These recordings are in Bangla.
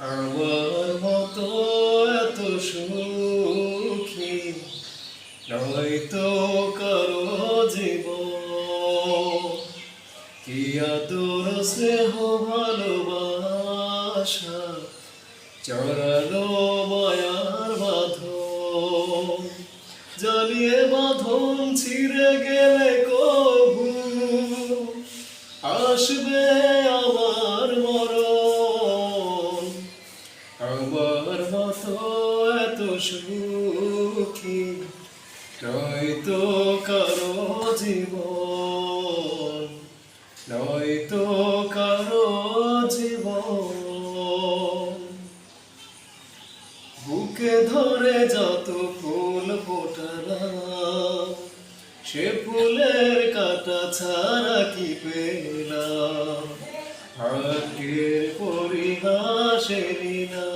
আমার মতো এত সুখী নয়তো কারও জীবন। কি আদর, স্নেহ, ভালোবাসা, চড়ালো মায়ার বাঁধন জ্বালিয়ে বাঁধন ছিঁড়ে গেলে কবু, আসবে মতো এত সুখী। নয়তো কারও জীবন, নয়তো কারও জীবন। বুকে ধরে যত ফুল ফোটালাম সে ফুলের কাটা ছাড়া কি পেলাম? ভাগ্যের পরিহাসেরই নাম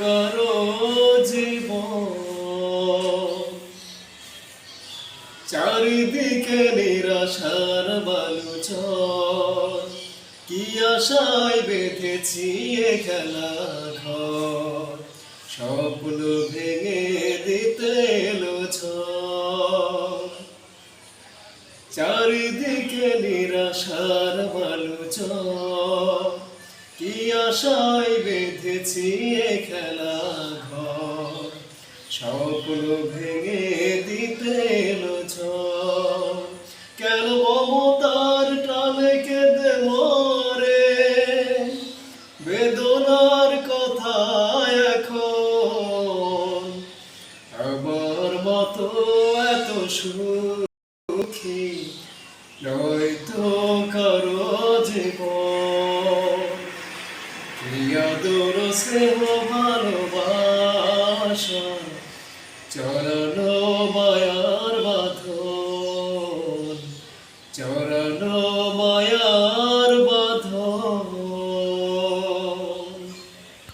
কারও জীবন। চারিদিকে নিরাশার বালুচর। কি আশায় বেঁধেছি এ খেলা ঘর? স্বপ্ন ভেঙে দিতে এলো চারিদিকে নিরাশার বালুচর। আশায় বেঁধেছি খেলা ঘর। স্বপ্ন ভেঙে দিতে কেন মমতার টানে কেঁদে মরে? বেদনার কথা এখন। আমার মতো এত সুখী নয়তো কারও জীবন। প্রিয়াদর স্নেহ ভালোবাসা চরণ